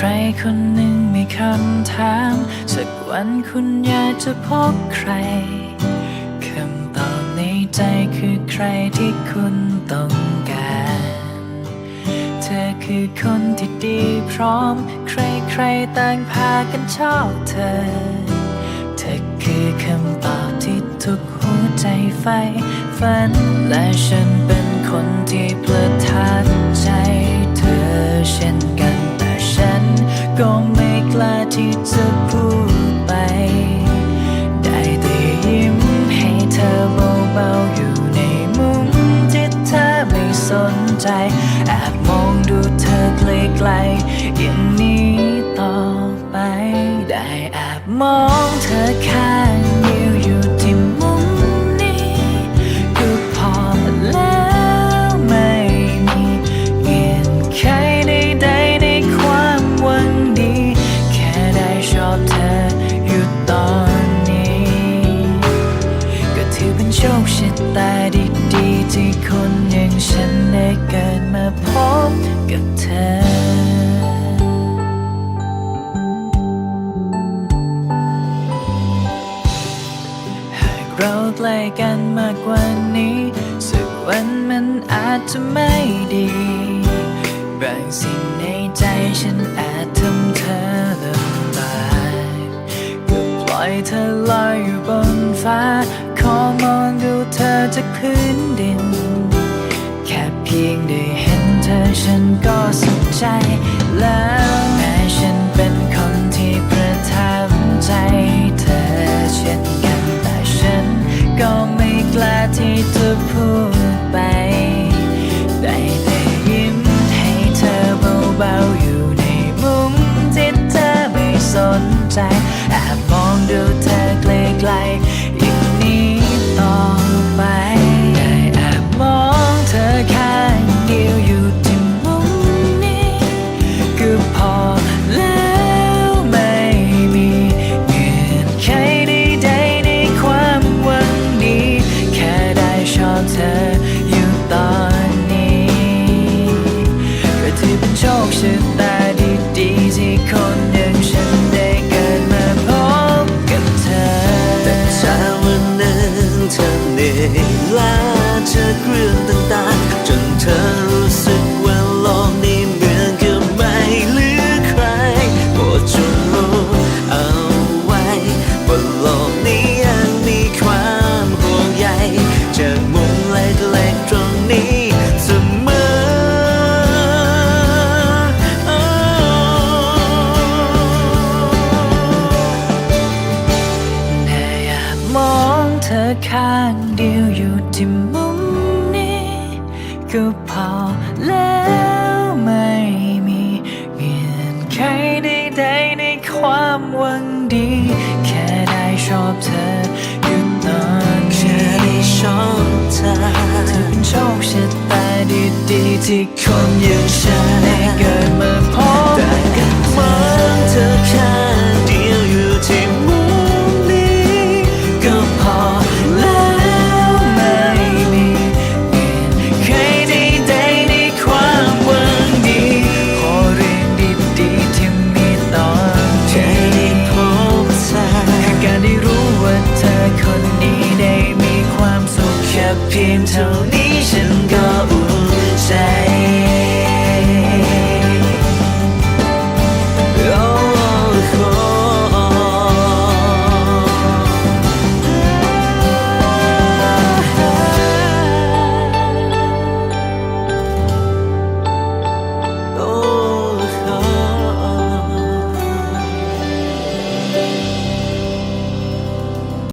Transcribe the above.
ใครคนหนึ่งมีคำถาม สักวันคุณอยากจะพบใคร ใจคือใครที่คุณต้องการ เธอคือคนที่ดีพร้อม ใครๆต่างพากันชอบเธอ เธอคือคำตอบที่ทุกหัวใจใฝ่ฝัน และฉันเป็นคนที่ประทับใจเธอเช่นกันแต่ฉันก็ไม่กล้าที่จะ ใจ แอบมองดูเธอไกลๆอย่างนี้ต่อไป ได้แอบมองเธอข้างเดียวอยู่ที่มุมนี้ก็พอแล้วไม่มีเงื่อนไขใดๆในความหวังดี แค่ได้ชอบเธออยู่ตอนนี้ ก็ถือเป็นโชคชะตาดีๆที่คน ฉันได้เกิดมาพบกับเธอ หากเราใกล้กันมากกว่านี้สักวันมันอาจจะไม่ดีบางสิ่งในใจฉันอาจทำเธอลำบากก็ปล่อยเธอลอยอยู่บนฟ้า ขอมองดูเธอจากพื้นดิน ใจแล้วแม้ฉันเป็นคนที่ประทับใจเธอเช่น คนอย่างฉันได้เกิดมาพบกับเธอ แต่เช้าวันนั้นเธอเหนื่อยล้าเธอเรื่องต่างๆ จนเธอรู้สึกว่าโลกนี้เหมือนกับไม่เหลือใครโปรดจงรู้เอาไว้ว่าโลกนี้ เดียวอยู่ที่มุมนี้ก็พอแล้วไม่มีเงื่อนไขใดๆในความหวังดี แค่ได้ชอบเธออยู่ตอนแค่นี้ได้ชอบเธอเธอเป็นโชคชะตาดีๆที่คนอย่างฉันได้เกิดมาพบแต่กับมองเธอข้า ทีมเท่านี้ฉันก็อุ่นใจ